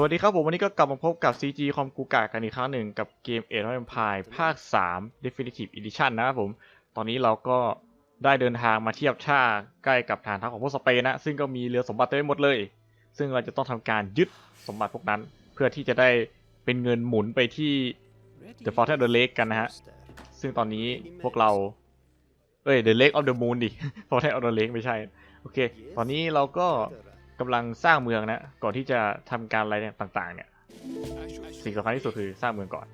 สวัสดีครับผมวันนี้ก็กลับมาพบกับ CG คอมกูกากันอีกครั้งหนึ่งกับเกม Age of Empires ภาค 3 Definitive Edition นะครับผม ตอนนี้เราก็ได้เดินทางมาเทียบท่าใกล้กับฐานทัพของพวกสเปนนะ ซึ่งก็มีเรือสมบัติเต็มไปหมดเลย ซึ่งเราจะต้องทำการยึดสมบัติพวกนั้น เพื่อที่จะได้เป็นเงินหมุนไปที่ The Fortress of the Lake กันนะฮะ ซึ่งตอนนี้พวกเราเอ้ย The Lake of the Moon ดิ Fortress of the Lake ไม่ใช่ โอเค ตอนนี้เราก็ กำลังสร้างเมืองนะ ก่อนที่จะทำการอะไรเนี่ยต่างๆ เนี่ยสิ่งสำคัญที่สุดคือสร้างเมืองก่อน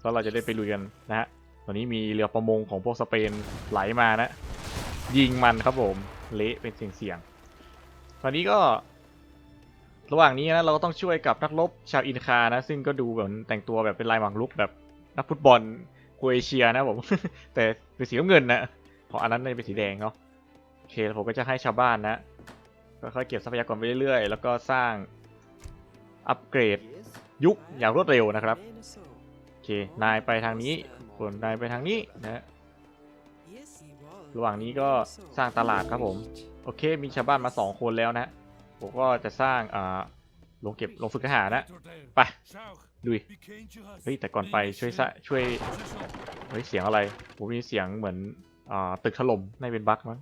แล้วเราจะได้ไปลุยกันนะฮะตอนนี้มีเรือประมงของพวกสเปนไหลมานะ ยิงมันครับผมเละเป็นเสียงๆตอนนี้ก็ ระหว่างนี้นะเราก็ต้องช่วยกับนักรบชาวอินคานะ ซึ่งก็ดูแบบแต่งตัวแบบเป็นลายหมากรุกแบบนักฟุตบอลโคเอเชียนะผม แต่เป็นสีน้ำเงินนะของอันนั้นเป็นสีแดงเนาะโอเคผมก็จะให้ชาวบ้านนะ ค่อยๆเก็บทรัพยากรไปเรื่อยๆ แล้วก็สร้างอัปเกรดยุคอย่างรวดเร็วนะครับโอเคนายไปทางนี้ส่วนนายไปทางนี้นะระหว่างนี้ก็สร้างตลาดครับผม โอเค มีชาวบ้านมาสองคนแล้วนะผมก็จะสร้างอ่าลงเก็บลงฝึกทหารนะไปลุยเฮ้ยแต่ก่อนไปช่วยซะช่วยเฮ้ยเสียงอะไรผมมีเสียงเหมือนอ่าตึกถล่มในเป็นบั๊กมั้ง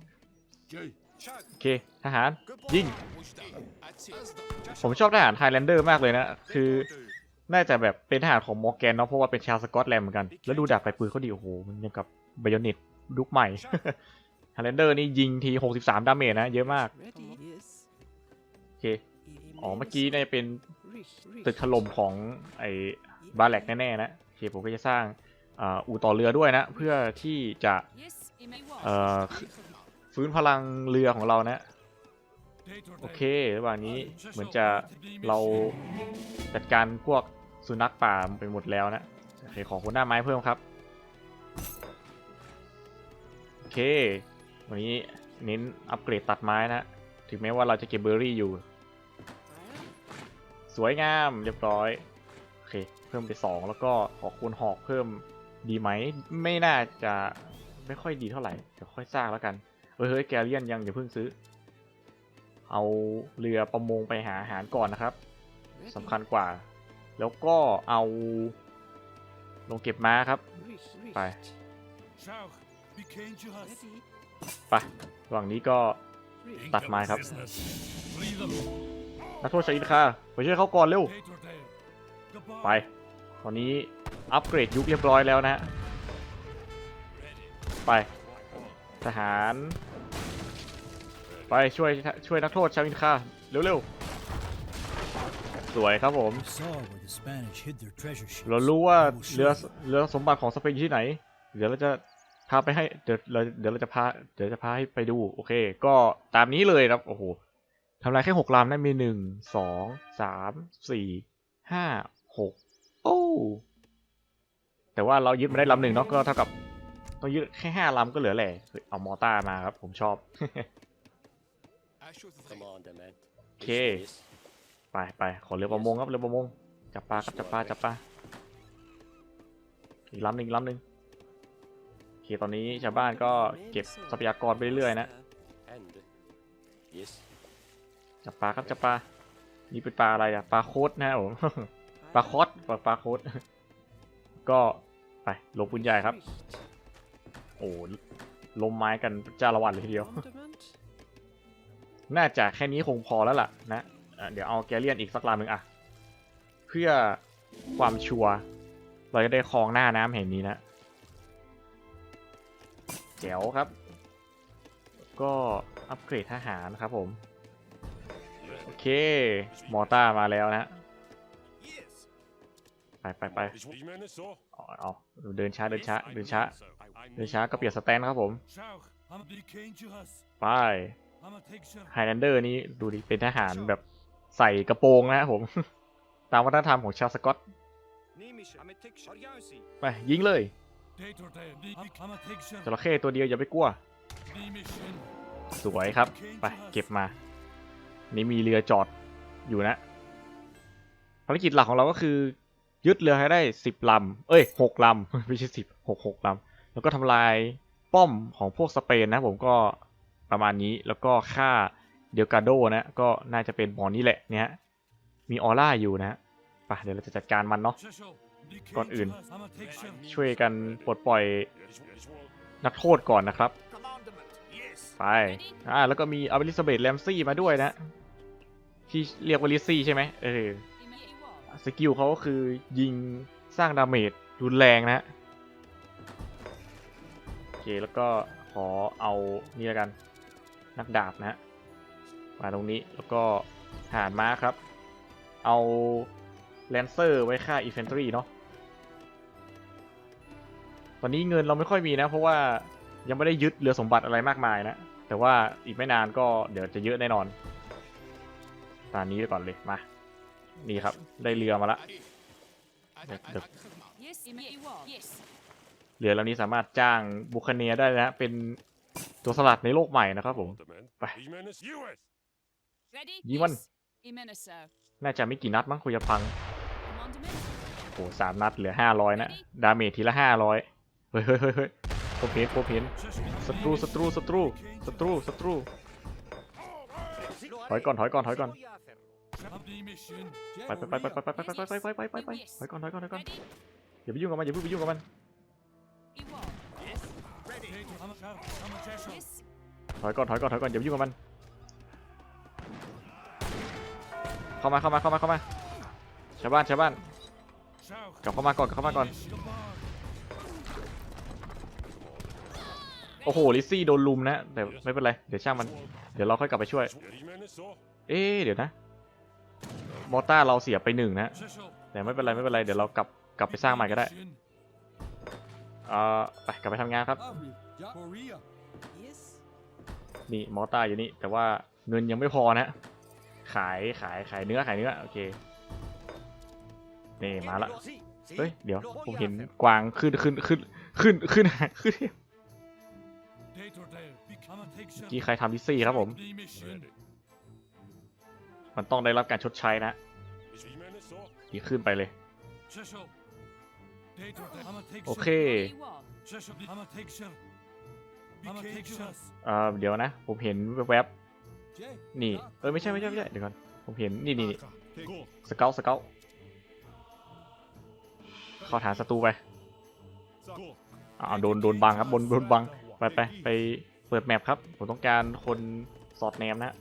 โอเคทหารยิง ผมชอบทหารไฮแลนเดอร์มากเลยนะ คือน่าจะแบบเป็นทหารของมอร์แกนเนาะเพราะว่าเป็นชาวสกอตแลนด์เหมือนกัน แล้วดูดาบไปปืนเขาดีโอ้โหมันยังกับไบโอนิตลุกใหม่ไฮแลนเดอร์นี่ยิงที 63 ดาเมจนะ เยอะมาก โอเค อ๋อเมื่อกี้น่าจะเป็นตึกถล่มของไอ้บาแลกแน่ ๆ นะโอเคผมก็จะสร้างอ,อู่ต่อเรือด้วยนะ เพื่อที่จะ ฟื้นพลังเรือของเรานะ โอเคระหว่างนี้เหมือนจะเราจัดการพวกสุนัขป่าไปหมดแล้วนะโอเคขอคนหน้าไม้เพิ่มครับ โอเค วันนี้เน้นอัปเกรดตัดไม้นะถึงแม้ว่าเราจะเก็บเบอร์รี่อยู่ สวยงามเรียบร้อยโอเคเพิ่มไปสองแล้วก็ขอคูณหอกเพิ่มดีไหม ไม่น่าจะไม่ค่อยดีเท่าไหร่ เดี๋ยวค่อยสร้างแล้วกัน เฮ้ยเฮ้ยแกเลียนยังอย่าเพิ่งซื้อ เอาเรือประมงไปหาอาหารก่อนนะครับสำคัญกว่า แล้วก็เอาลงเก็บม้าครับ ไป ไประหว่างนี้ก็ตัดไม้ครับนักโทษชาอินคาไปช่วยเขาก่อนเร็ว ไป ตอนนี้อัปเกรดยุคเรียบร้อยแล้วนะฮะ ไป ทหาร ไปช่วยช่วยนักโทษชาวอินคาเร็วๆ สวยครับผม saw where the Spanish hid their treasure ships. เรารู้ว่า I will show เรือ you. เรือสมบัติของสเปนอยู่ที่ไหน เดี๋ยวเราจะพาไปให้เดี๋ยวเราเดี๋ยวเราจะพาเดี๋ยวจะพาให้ไปดูโอเค ก็ตามนี้เลยครับโอ้โหทำลายแค่หกลำได้มีหนึ่งสองสามสี่ห้าหกโอ้แต่ว่าเรายึดมาได้ลำหนึ่งเนาะก็เท่ากับ ต้องยึดแค่ห้าลำก็เหลือแหละเฮ้ยเอามอต้ามาครับ ผมชอบ Commander, man. โอเค ไปไปขอเรือประมงครับเรือประมง จับปลาครับจับปลาจับปลาอีกลำหนึ่งอีกลำหนึ่งโอเคตอนนี้ชาวบ้านก็เก็บทรัพยากรไปเรื่อยๆนะ And yes, จับปลาครับจับปลา นี่เป็นปลาอะไรอะปลาโคตรนะครับผมปลาคอสปลาปลาโคตรก็ไปลงปืนใหญ่ครับ โอ้ลมไม้กันจ้าละวันเลยทีเดียว น่าจะแค่นี้คงพอแล้วล่ะนะะเดี๋ยวเอาแกเลียนอีกสักลำหนึ่งอะเพื่อความชัวร์เราจะได้คลองหน้าน้ำแห่งนี้นะแจ๋วครับ ก็อัปเกรดทหารครับผม โอเค มอต้ามาแล้วนะ ไปไปไปเอาเอาเดินช้าเดินช้าเดินช้าเดินช้าก็เปลี่ยนสแตนครับผม ไปไฮแลนเดอร์นี่ดูดิเป็นทหารแบบใส่กระโปรงนะครับผม ตามวัฒนธรรมของชาวสกอต ไปยิงเลยจระเข้ตัวเดียวอย่าไปกลัว สวยครับ ไปเก็บมา นี่มีเรือจอดอยู่นะ ภารกิจหลักของเราก็คือ ยึดเรือให้ได้สิบลำ เอ้ยหกลำ ไม่ใช่สิบหกหกลำ แล้วก็ทำลายป้อมของพวกสเปนนะผมก็ประมาณนี้ แล้วก็ฆ่าเดลกาโดนะ ก็น่าจะเป็นหมอนี่แหละเนี่ยมีออร่าอยู่นะฮะเดี๋ยวเราจะจัดการมันเนาะ ก่อนอื่น ช่วยกันปลดปล่อยนักโทษก่อนนะครับ ไป อ่า แล้วก็มีอเบลิซาเบธแรมซี่มาด้วยนะ ที่เรียกว่าลิซี่ใช่ไหมเออ สกิลเขาก็คือยิงสร้างดาเมจรุนแรงนะโอเคแล้วก็ขอเอานี่แล้วกันนักดาบนะ มาตรงนี้แล้วก็ทหารม้าครับ เอาแลนเซอร์ไว้ฆ่าอินเฟนทรีเนาะตอนนี้เงินเราไม่ค่อยมีนะ เพราะว่ายังไม่ได้ยึดเรือสมบัติอะไรมากมายนะ แต่ว่าอีกไม่นานก็เดี๋ยวจะเยอะแน่นอนตอนนี้ก่อนเลยมา นี่ครับ ได้เรือมาละเดี๋ยวเดี๋ยว Yes, Imewa. Yes. เรือลำนี้สามารถจ้างบุคเนียได้นะ เป็นตัวสลัดในโลกใหม่นะครับผม ไป Ready? Yi Wan. Yes. Imena, sir. น่าจะไม่กี่นัดมั้งคุยจะพัง Commandment. โอ้โหสามนัดเหลือห้าร้อยนะ ดาเมจทีละห้าร้อยเฮ้ยเฮ้ยเฮ้ยเฮ้ยโปรเพนโปรเพนศัตรูศัตรูศัตรูศัตรูศัตรูถอยก่อนถอยก่อนถอยก่อน ไปไปไปไปไปไปไปไปไปไปไปไปถอยก่อนถอยก่อนถอยก่อนอย่าไปยุ่งกับมันอย่าเพิ่งไปยุ่งกับมันถอยก่อนถอยก่อนถอยก่อนอย่าไปยุ่งกับมัน เข้ามาเข้ามาเข้ามาเข้ามาชาวบ้านชาวบ้านกลับเข้ามาก่อนกลับเข้ามาก่อนโอ้โหลิซี่โดนลุมนะแต่ไม่เป็นไรเดี๋ยวช่างมันเดี๋ยวเราค่อยกลับไปช่วย เอ๊เดี๋ยวนะ มอต้าเราเสียไปหนึ่งนะ แต่ไม่เป็นไรไม่เป็นไรเดี๋ยวเรากลับกลับไปสร้างใหม่ก็ได้เอ่อไปกลับไปทำงานครับ นี่มอต้าอยู่นี่ แต่ว่าเงินยังไม่พอนะ ขายขายขายเนื้อขายเนื้อโอเคนี่มาละเฮ้ยเดี๋ยวผมเห็นกวางขึ้นขึ้นขึ้นขึ้นขึ้นขึ้นเมื่ใครทำลิซี่ครับผม มันต้องได้รับการชดใช้นะนี่ขึ้นไปเลย โอเค Iwa. เอ่อเดี๋ยวนะ ผมเห็นแวบๆนี่ เออไม่ใช่ไม่ใช่ไม่ใช่เดี๋ยวก่อน ผมเห็นนี่นี่นี่สเกลสเกลเข้าฐานศัตรูไปอ้าวโดนโดนบังครับบนโดนบัง ไปไปไปเปิดแมปครับ ผมต้องการคนสอดแนมนะ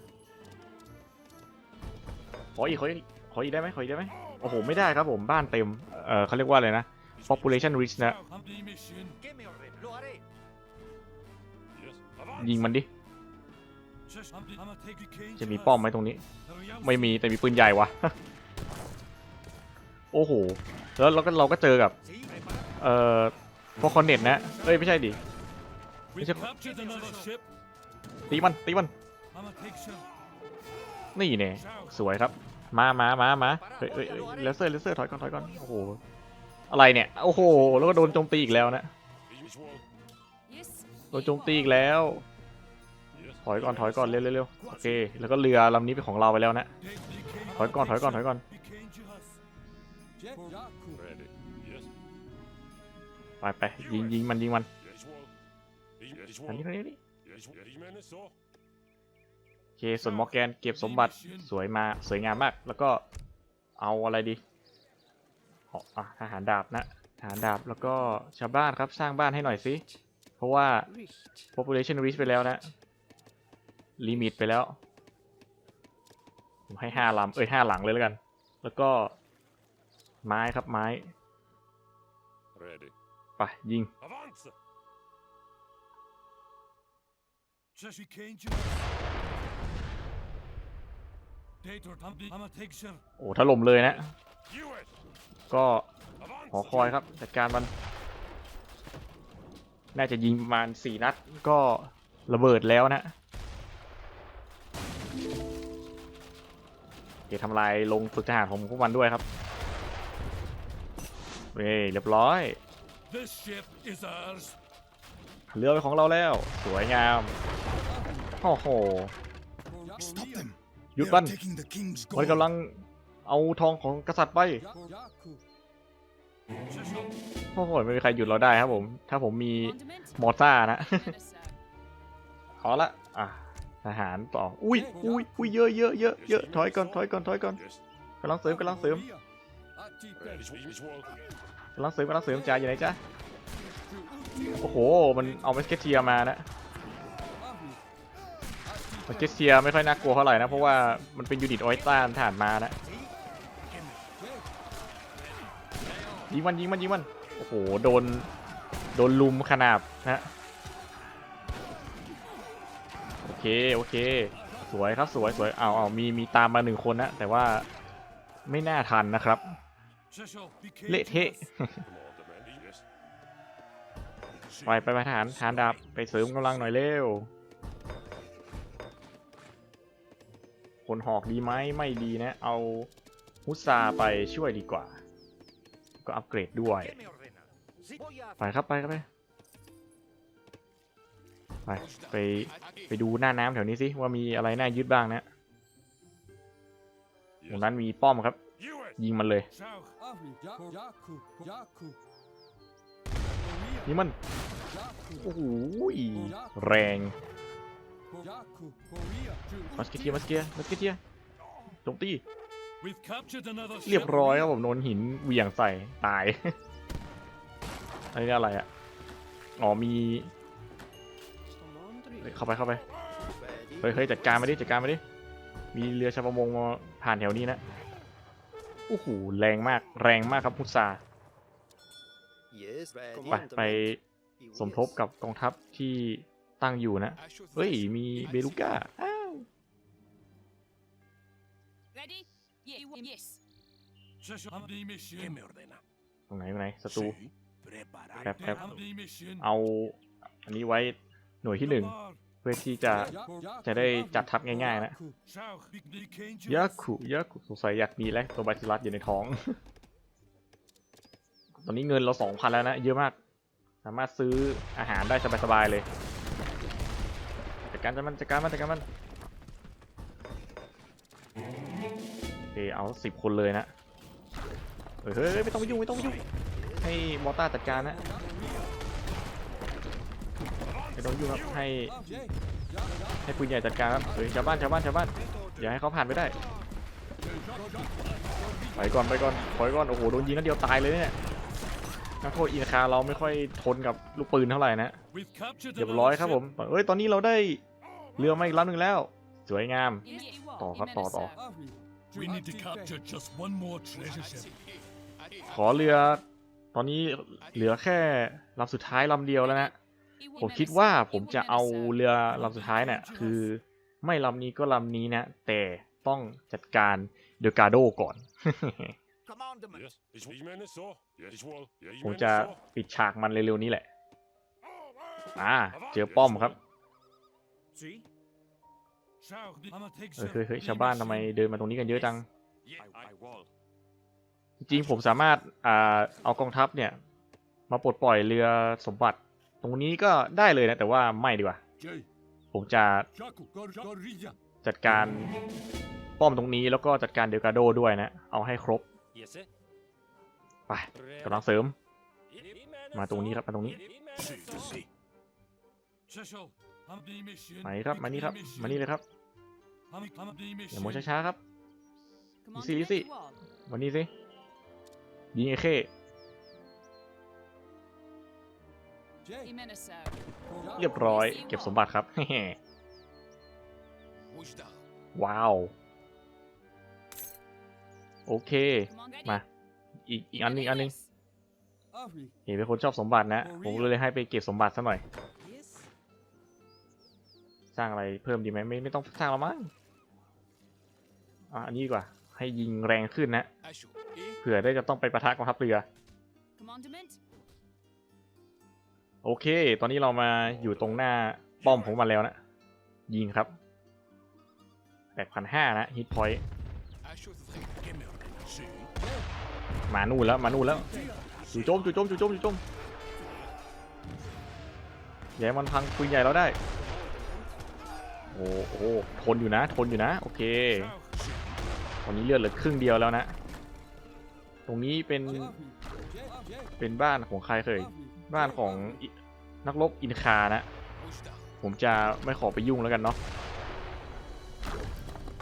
ขออีกขออีกขออีกได้ไหมขออีกได้ไหมโอ้โหไม่ได้ครับผมบ้านเต็มเออเขาเรียกว่าอะไรนะ population rich นะ ยิงมันดิ จะมีป้อมไหมตรงนี้ ไม่มีแต่มีปืนใหญ่วะโอ้โห แล้วเราก็เราก็เจอกับ เอ่อพวกคอนเน็ตนะ เอ้ย ไม่ใช่ดิ ไม่ใช่ตีมัน ตีมัน นี่เนี่ยสวยครับ มามามามาเฮ้ยเฮ้ยเฮ้ยเลเซอร์เลเซอร์ถอยก่อนถอยก่อนโอ้โหอะไรเนี่ยโอ้โหแล้วก็โดนโจมตีอีกแล้วนะโดนโจมตีอีกแล้ว ถอยก่อนถอยก่อนเร็วเร็วโอเค แล้วก็เรือลำนี้เป็นของเราไปแล้วนะถอยก่อนถอยก่อนถอยก่อนไปไปยิงยิงมันยิงมันอันนี้อันนี้ เคส่วนมอร์แกนเก็บสมบัติสวยมาสวยงามมาก แล้วก็เอาอะไรดีเอาอะทหารดาบนะทหารดาบแล้วก็ชาวบ้านครับสร้างบ้านให้หน่อยสิเพราะว่า population reach ไปแล้วนะลิมิตไปแล้วผมให้ห้าลำเอ้ยห้าหลังเลยแล้วกัน แล้วก็ไม้ครับไม้ไปยิง โอ้ถล่มเลยนะ ก็หอคอยครับจัดการมัน น่าจะยิงประมาณสี่นัดก็ระเบิดแล้วนะเดี๋ยวทำลายลงฝึกทหารของพวกมันด้วยครับเฮ้ยเรียบร้อย This ship is ours. เรือเป็นของเราแล้ว สวยงามโอ้โห Stop them. หยุด They มั are น taking the king's มัน gold. กำลังเอาทองของกษัตริย์ไปโอ้โหไม่มีใครหยุดเราได้ครับผม ถ้าผมมี Commandment. มอร์ซ่านะ Imena, sir. เอาละอะทหารต่อ อุ้ยอุ้ยอุ้ยเยอะเยอะเยอะเยอะถอยก่อนถอยก่อนถอยก่อนกำลังเสริมกำลังเสริม Visual. Visual. กำลังเสริมกำลังเสริมจ่าอยู่ไหนจ๊ะโอ้โห มันเอาเมสเกเทียมานะ เมสเกเทียไม่ค่อยน่ากลัวเท่าไหร่นะ เพราะว่ามันเป็นยูนิตออยต้านฐานมานะยิงมันยิงมันยิงมันโอ้โหโดนโดนลุมขนาบนะโอเคโอเค สวยครับสวยสวยเอาเอามีมีตามมาหนึ่งคนนะแต่ว่าไม่น่าทันนะครับเละเทะไปไปไปทหารทหารดาบไปเสริมกำลังหน่อยเร็ว ลหอกดีไหมไม่ดีนะ เอาฮุสซาไปช่วยดีกว่า ก็อัปเกรดด้วย ไปครับไปครับไปไปไปไปดูหน้าน้ำแถวนี้สิว่ามีอะไรน่ายึดบ้างนะตรงนั้นมีป้อมครับ ยิงมันเลย South. Avri, Yaku, Yaku, Yaku. ยิงมัน โอ้โหแรง มัสเกเทียมัสเกียมัสเกเทียโจมตี We've captured another เรียบ ship. ร้อยครับผมโดนหินเหวี่ยงใส่ตาย อันนี้อะไรอะ อ๋อมีเข้าไปเข้าไปเฮ้ยเฮ้ยจัดการมาดิจัดการมาดิ มีเรือชาวประมงมาผ่านแถวนี้นะโอ้โหแรงมากแรงมากครับพุทธา Yes, ไปไปสมทบกับกองทัพที่ตั้งอยู่นะ เฮ้ย มีเบลูก้า yes. Cecil, Hamdi mission. ตรงไหนตรงไหนศัตรูแป๊บแป๊บ Hamdi mission. เอาอันนี้ไว้หน่วยที่หนึ่ง Lamar. เพื่อที่จะจะได้จัดทัพง่ายๆนะ South. Big Nick Angel. ยาคุยาคุสงสัยอยากมีแล้วตัวบาซิลัสอยู่ในท้อง ตอนนี้เงินเราสองพันแล้วนะเยอะมาก สามารถซื้ออาหารได้สบายๆเลยจัดการจัดมันจัดการมันจัดการมันโอ เคเอาสิบคนเลยนะเฮ้ยไม่ต้องไปยุ่งไม่ต้องไปยุ่งให้มอต้าจัดการนะไม่ต้องยุ่งครับให้ให้ปืนใหญ่จัดการครับเฮ้ยชาวบ้านชาวบ้านชาวบ้านอย่าให้เขาผ่านไปได้ไปก่อนไปก่อนถอยก่อนโอ้โหโดนยิงนัดเดียวตายเลยเนี่ยนักโทษอินคาเราไม่ค่อยทนกับลูกปืนเท่าไหร่นะเรียบร้อยครับผมเอ้ยตอนนี้เราได้เรือมาอีกลำหนึ่งแล้ว สวยงามต่อครับต่อต่อ We need to capture just one more treasure ship. ขอเรือ ตอนนี้เหลือแค่ลำสุดท้ายลำเดียวแล้วนะ You ผม meant คิด us, ว่า sir. ผม You จะ meant เอา us, sir. เรือลำสุดท้ายเนี่ยคือไม่ลำนี้ก็ลำนี้นะ แต่ต้องจัดการเดอกาโดก่อน Yes. Visual. You mean it so? Yes. Visual. Yeah, you ผม mean จะ it so? ปิดฉากมันเร็วๆนี้แหละ อ่า เจอป้อมครับ เฮ้ย ship. เฮ้ยเฮ้ยชาวบ้านทำไมเดินมาตรงนี้กันเยอะจัง Yeah. I, I will. จริงๆผมสามารถอ่าเอากองทัพเนี่ย มาปลดปล่อยเรือสมบัติ ตรงนี้ก็ได้เลยนะ แต่ว่าไม่ดีกว่า Jay, ผมจะ Yaku, Korea. จัดการป้อมตรงนี้แล้วก็จัดการเดลกาโดด้วยนะ เอาให้ครบ Yes, sir. ไปกำลังเสริม Ready? มาตรงนี้ครับมาตรงนี้ Cecil. Hamdi mission. มานี่ครับมานี่ครับมานี่เลยครับ Ham- Hamdi อย่าโม mission. ช้าๆครับ Command Easy, easy. you what? วันนี้สิยิงไอ้เข้ You Jay, meant us, sir. เรียบร้อย เก็บสมบัติครับว้าว โอเค Come on, ready? มา อีกอีกอันหนึงอีกอันหนึง Avri, เห็นเป็นคนชอบสมบัตินะ ผมเลยให้ไปเก็บสมบัติซะหน่อย สร้างอะไรเพิ่มดีไหมไม่ไม่ต้องสร้างแล้วมั้งอะอันนี้ดีกว่า ให้ยิงแรงขึ้นนะเผื่อได้จะต้องไปประทะกองทัพเรือ Commandment. โอเค ตอนนี้เรามาอยู่ตรงหน้าป้อมของมันแล้วนะ ยิงครับแปดพันห้านะฮิตพอยต์มานู่นแล้วมานู่นแล้วจู่โจมจู่โจมจู่โจมจู่โจมอย่าให้มันพังปืนใหญ่เราได้ โอ้โหทนอยู่นะ ทนอยู่นะ โอเคตอนนี้เลือดเหลือครึ่งเดียวแล้วนะ ตรงนี้เป็น เป็นบ้านของใครเคย บ้านของนักรบอินคานะ ผมจะไม่ขอไปยุ่งแล้วกันเนาะ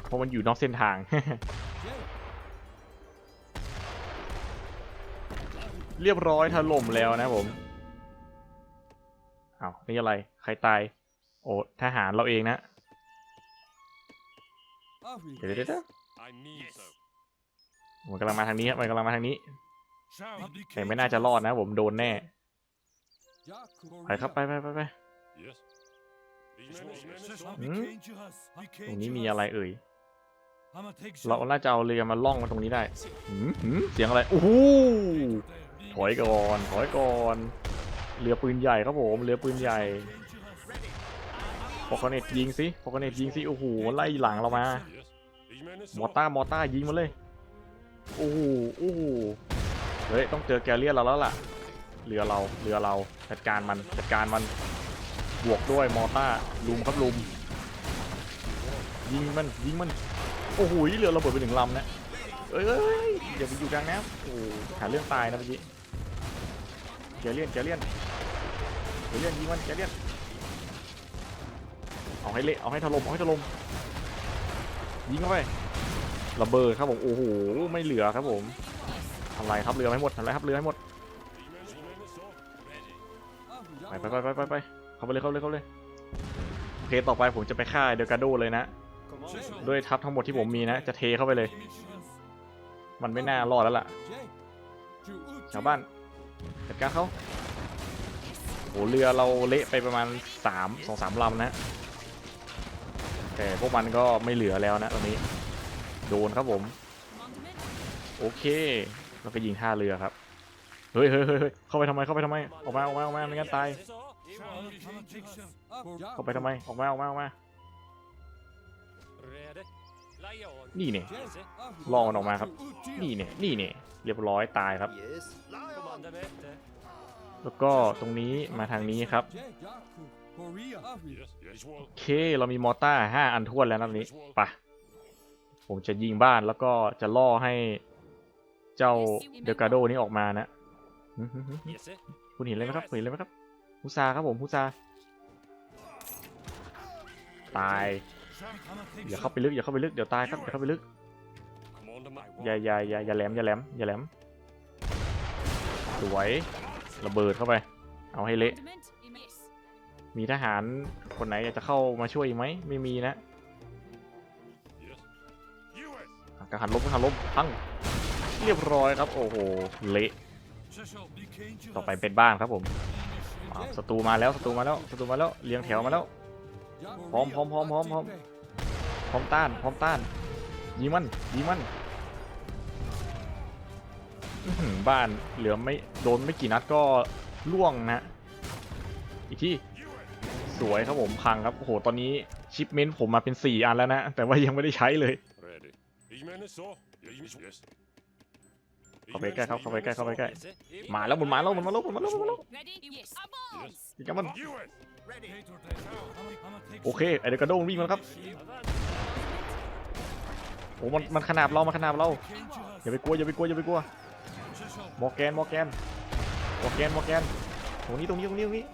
เพราะมันอยู่นอกเส้นทาง เรียบร้อยถล่มแล้วนะผมอ้าวนี่อะไร ใครตาย โอ้ทหารเราเองนะ เดี๋ยวเดี๋ยวเดี๋ยว I need so. มันกำลังมาทางนี้ครับมันกำลังมาทางนี้ Shall แต่ไม่น่าจะรอดนะผมโดนแน่ Jaku, ไปครับไปไปไปไป Yes. These men, these men is so. หืม ตรงนี้มีอะไรเอ่ย I'm a take เรา shot. น่าจะเอาเรือมาล่องมาตรงนี้ได้หืมหืมเสียงอะไรโอ้โหถอยก่อนถอยก่อน เรือปืนใหญ่ครับผมเรือปืนใหญ่พอกเนตยิงสิพอกเนตยิงสิโอ้โหไล่หลังเรามา Yes. มอต้ามอต้ายิงมาเลยโอ้โหโอ้โหเฮ้ยต้องเจอแกเลียนเราแล้วล่ะเรือเราเรือเราจัดการมันจัดการมันบวกด้วยมอต้าลุมครับลุม ยิงมันยิงมันโอ้โหเรือระเบิดไปหนึ่งลำนะเอ้ยเอ้ยอย่าไปอยู่กลางน้ำโอ้หหาเรื่องตายนะเมื่อกี้แกเลียนแกเลียนแกเลียนยิงมันแกเลียนเอาให้เละเอาให้ถล่มเอาให้ถล่ม ยิงเข้าไประเบิดครับผมโอ้โหไม่เหลือครับผมทำลายครับเรือให้หมดทำลายครับเรือให้หมดไปไปไปไปไปเข้าไปเลยเข้าไปเลยเข้าไปเลยโอเคต่อไปผมจะไปฆ่าเดลกาโดเลยนะด้วยทัพทั้งหมดที่ผมมีนะ จะเทเข้าไปเลย มันไม่น่ารอดแล้วล่ะชาวบ้านจัดการเขาโอ้เรือเราเละไปประมาณสามสองสามลำนะ แต่พวกมันก็ไม่เหลือแล้วนะตอนนี้ โดนครับผม โอเคแล้วก็ยิงท่าเรือครับเฮ้ยเฮ้ยเฮ้ยเฮ้ยเข้าไปทำไมเข้าไปทำไมออกมาออกมาออกมาไม่งั้นตายเข้าไปทำไมออกมาออกมาออกมานี่เนี่ยล่อมันออกมาครับ นี่เนี่ยนี่เนี่ยเรียบร้อยตายครับ แล้วก็ตรงนี้มาทางนี้ครับ Jay. Jaku, Korea. Afrika. Yes. Yes. Wall. โอเค เรามีมอร์ต้าห้าอันท้วนแล้วนะตอนนี้ไปะผมจะยิงบ้านแล้วก็จะล่อให้เจ้าเดลกาโดนี้ออกมานะหึหึหึ Yes. eh? คุณเห็นเลยไหมครับคุณเห็นเลยไหมครับฮุซาครับผมฮุซาตาย Shall I'm a take อย่า shot. เข้าไปลึกอย่าเข้าไปลึกเดี๋ยวตายครับอย่าเข้าไปลึก Commander, my อย่า word. อย่าอย่าอย่าแหลมอย่าแหลมอย่าแหลมสวยระเบิดเข้าไป เอาให้เละ Commandment. Yes. มีทหารคนไหนอยากจะเข้ามาช่วยอีกไหมไม่มีนะ Yes. US. อะกังหันลบกังหันลบพังเรียบร้อยครับ โอ้โหเละ Shall be king ต่อไปเป็นบ้านครับผม Mission. อะศัตรูมาแล้วศัตรูมาแล้วศัตรูมาแล้วเรียงแถวมาแล้ว Jaku, Hom, Korea. hom, hom, hom, hom. Atipe. พร้อมต้านพร้อมต้านยิงมันยิงมันอื้อหือบ้านเหลือไม่โดนไม่กี่นัดก็ล่วงนะ อีกที่ สวยครับผมพังครับโอ้โหตอนนี้ชิปเมนต์ผมมาเป็น 4 อันแล้วนะ แต่ว่ายังไม่ได้ใช้เลย Ready. These men is so. Yes. Yes. เข้าไปใกล้ครับเข้าไปใกล้เข้าไปใกล้ Yes. eh? มาแล้วมันมาแล้วมันมาแล้วมันมาแล้วมันมาแล้ว Ready? Yes. Avance. ยิงกันมัน US. Ready. I'm a take โอเคไอเดกระโดงวิ่งมาแล้วครับโอ้มันมันขนาบเรามันขนาบเรา King อย่าไปกลัวอย่าไปกลัวอย่าไปกลัว Shall มอร์แกนมอร์แกนมอร์แกนมอร์แกนตรงนี้ตรงนี้ตรงนี้ตรงนี้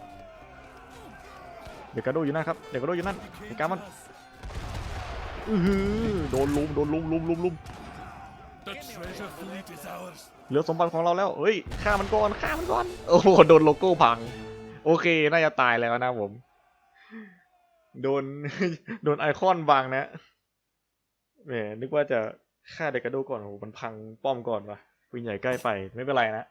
เด็กกระโดดอยู่นั่นครับเด็กกระโดดอยู่นั่นจัดกามันอือหือโดนลุมโดนลุมลุมลุมลุมเหลือสมบัติของเราแล้วเฮ้ยฆ่ามันก่อนฆ่ามันก่อนโอ้โหโดนโลโก้พัง โอเคน่าจะตายแล้วนะผมโดนโดนไอคอนบังนะแหมนึกว่าจะฆ่าเด็กกระโดดก่อนโอ้โหมันพังป้อมก่อนวะปืนใหญ่ใกล้ไปไม่เป็นไรนะ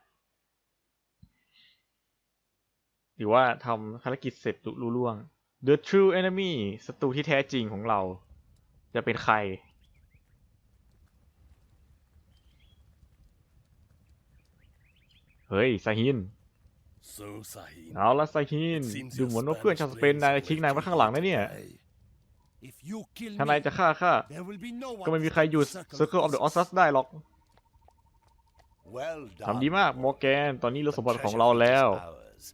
หรือว่าทำภารกิจเสร็จลุล่วง The true enemy ศัตรูที่แท้จริงของเรา จะเป็นใคร เฮ้ยซาฮิน So Sahin. เอาละซาฮิน ดูเหมือนว่าเพื่อนชาวสเปนนายจะทิ้งนายไว้ข้างหลังนะเนี่ย If you kill ถ้านาย me, จะฆ่าข้า there will be no one ก็ไม่มีใครอยู่ Circle of the Ossus ได้หรอก Well ทำดีมากมอร์แกน ตอนนี้เราสมบัติของเราแล้ว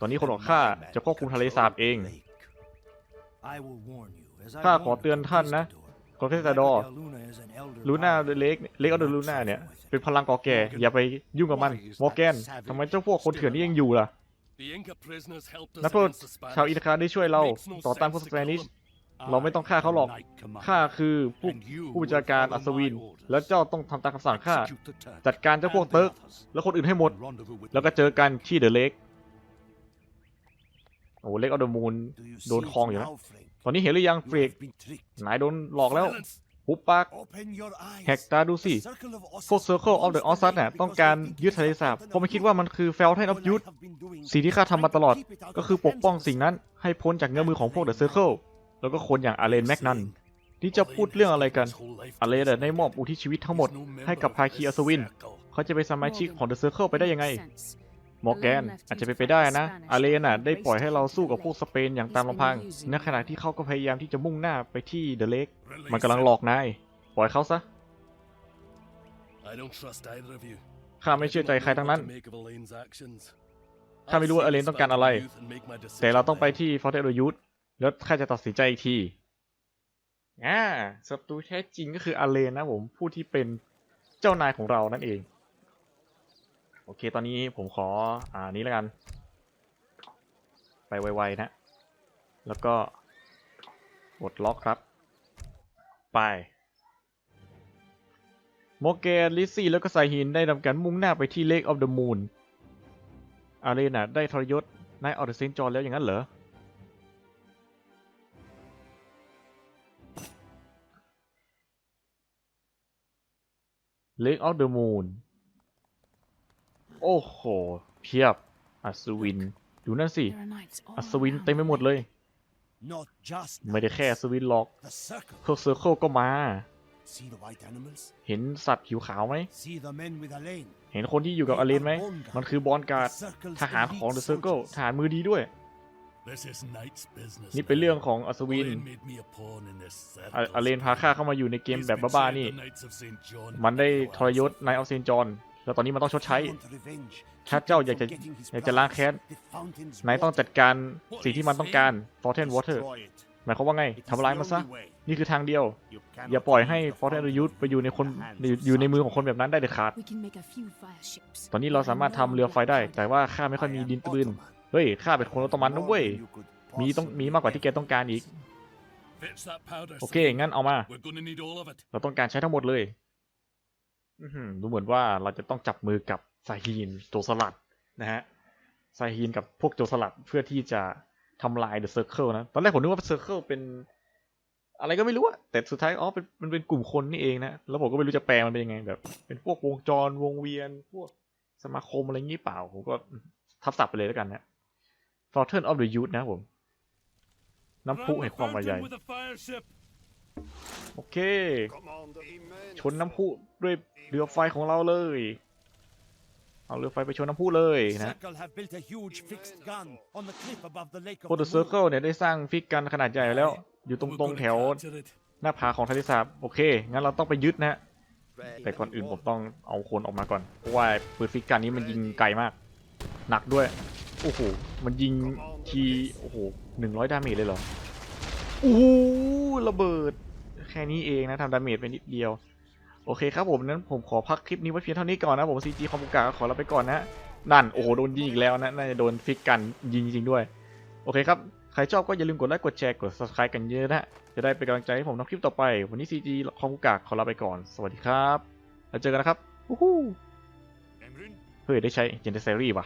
ตอนนี้คนของข้าจะควบคุมทะเลสาบเอง ข้าข้าขขออเตืเตืออนนท่าท่านนนะนะคอนเทสตาดอลูลูน่าน่าเล็กเล็กออเดอลูน่าเนี่ย เป็นพลังก่อแก่ อย่าไปยุ่งกับมันมอร์แกนทำไมเจ้าพวกคนเถื่อนนี่ยังอยู่ล่ะ นันักกโทโทษษชาวอินคาได้ช่วยเราต่ต่ออต้าต้านนพพววกกสสเปเปนินิชชเราไม่ต้องฆ่าเขาหรอก Knight Commander. ข้าคือผู้ And you ผู้บัญชาการ will อั follow ศวิน my orders. แล้วเจ้าต้องทำตามคำสั่งข้า Execute the Turk จัดการเจ้าพวก and เติร์ก the others. และคนอื่นให้หมด Rendezvous with แล้วก็ me. เจอกันที่เดอะเล็ก โอ้เล็กออเดอร์มูน Do you โดน see คลอง it อยู่นะ now, Frank? ตอนนี้เห็นหรือยัง You เฟรก have been tricked. นายโดนหลอกแล้ว Silence. หุบปาก Open your eyes. แหกตาดูสิ The circle of Ossus พวก Circle of the wants Ossus to น่ะ make ต้อง because การ they think ยึด it's ทะเล the สาบ fountain เพราะไม่ of คิด youth. ว่ามันคือ Fountain of All I Youth have been doing สิ่งที่ข้าทำมาตลอด is keep it out ก็ of คือ the ปกป้อง hands of สิ่งนั้น ให้พ้นจากเงื้อมือของพวก The Circle แล้วก็คนอย่างอาเลนแมกนันที่จะพูดเรื่องอะไรกันอาเลนน่ะได้มอบอุทิศชีวิตทั้งหมด ให้กับภาคีอัศวิน เขาจะเป็นสมาชิกของ The Circle ไปได้ยังไง มอร์แกนอาจจะเป็นไปได้นะ อาเลนน่ะได้ปล่อยให้เราสู้กับพวกสเปนอย่างตามลำพังในขณะที่เขาก็พยายามที่จะมุ่งหน้าไปที่เดอะเลกมันกำลังหลอกนายปล่อยเขาซะ I don't trust either of you. ข้าไม่เชื่อใจใครทั้งนั้น To make of Elaine's actions. ข้าไม่รู้ว่า I'll เอเลนต้องการอะไร see this battle of youth and make my decision แต่เราต้องไป then. ที่ฟอร์เทโรยุทแล้วข้าจะตัดสินใจอีกทีอ่าศัตรูแท้จริงก็คืออาเลนนะผมผู้ที่เป็นเจ้านายของเรานั่นเองโอเคตอนนี้ผมขออ่านี้แล้วกัน ไปไวๆนะ แล้วก็กดล็อกครับ ไปโมเกนลิซซี่ แล้วก็ไซฮินได้ทำการมุ่งหน้าไปที่เลกออฟเดอะมูนอารีนาได้ทรยศนายออร์เซนจอนแล้วอย่างนั้นเหรอเลกออฟเดอะมูน โอ้โห เพียบ อัศวิน ดูนั่นสิ อัศวินเต็มไปหมดเลย Not just ไม่ได้แค่อัศวินหรอก the circle. พวกเซอร์เคิลก็มา See the white animals? เห็นสัตว์ผิวขาวไหม See the men with Elaine? เห็นคนที่อยู่กับอเลนไหม มันคือบอลการ์ด The circle's ทหารของ The elite Circle soldiers. ทหารมือดีด้วย This is Knight's business. นี่เป็นเรื่องของอัศวิน Elaine made me a pawn in this อา circle. อาเลนพาข้าเข้ามาอยู่ในเกม He's แบบ been บ้า saying ๆนี่ the Knights of St. John มันได้ would ทรยศนายออฟเซนจอน แล้วตอนนี้มันต้องชดใช้ You want revenge. ถ้า Keep เจ้า him อยากจะ from getting his อยากจะล้างแค้น prize, the fountain's นายต้อง water. จัดการสิ่งที่มันต้องการ Forten Water Destroy it. หมายความว่าไง It is ทำลาย the มันซะ only way. นี่คือทางเดียว You cannot อย่าปล่อยให้ leave the Forten fountain Youth ไปอยู่ในคน in the hands อยู่ of อยู่ในมือ Sargon. ของคนแบบนั้นได้เด็ดขาด ตอนนี้เราสามารถทำเรือไฟได้ แต่ว่าข้าไม่ค่อยมีดินปืน เฮ้ยข้าเป็นคนออตโตมันนะเว้ย You could มีต้องมีมากกว่าที่แกต้องการอีก Fetch that powder. โอเค Sam. งั้นเอามา We're gonna need all of it. เราต้องการใช้ทั้งหมดเลยอื้อหือ ดูเหมือนว่าเราจะต้องจับมือกับไซฮีนโจรสลัดนะฮะไซฮีนกับพวกโจรสลัดเพื่อที่จะทำลายเดอะเซอร์เคิลนะ ตอนแรกผมนึกว่าเซอร์เคิลเป็น อะไรก็ไม่รู้อะแต่สุดท้ายอ๋อเป็นมันเป็นกลุ่มคนนี่เองนะ แล้วผมก็ไม่รู้จะแปลมันเป็นยังไงแบบ เป็นพวกวงจรวงเวียน พวกสมาคมอะไรงี้เปล่า ผมก็ทับศัพท์ไปเลยแล้วกันนะ Fountain of the Youth นะครับผม น้ำพุ Round แห่ the งความมาใหญ่ fountain with a fire ship. โอเค Commander. Amen. ชนน้ำพุ ด้วยเรือไฟของเราเลย เอาเรือไฟไปชนน้ำพุเลยนะ Circle have built a huge fixed gun on the cliff above the lake of พวก The the Circle moon. เนี่ยได้สร้างฟิกกันขนาดใหญ่แล้ว อยู่ต We're รง gonna ๆแถว capture it. หน้าผาของทะเลสาบโอเค งั้นเราต้องไปยึดนะฮะ Ready แต่ก่อน to อื่นผม war. ต้องเอาคนออกมาก่อน เพราะว่าปืนฟิกกันนี้มันยิงไกลมาก หนักด้วย โอ้โห มันยิงที โอ้โหหนึ่งร้อยดาเมจเลยเหรอ โอ้โหระเบิด แค่นี้เองนะทำดาเมจไปนิดเดียว โอเคครับผมนั้นผมขอพักคลิปนี้ไว้เพียงเท่านี้ก่อนนะผม CG คอมบูกาขอลาไปก่อนนะนั่นโอ้โหโดนยิงอีกแล้วนะน่าจะโดนฟิกกันยิงจริงด้วย โอเคครับ ใครชอบก็อย่าลืมกดไลค์กดแชร์กด subscribe กันเยอะนะจะได้เป็นกำลังใจให้ผมทำคลิปต่อไป วันนี้ CG คอมบูกาขอลาไปก่อน สวัสดีครับแล้วเจอกันนะครับเฮ้ยได้ใช้ Legendary ว่ะ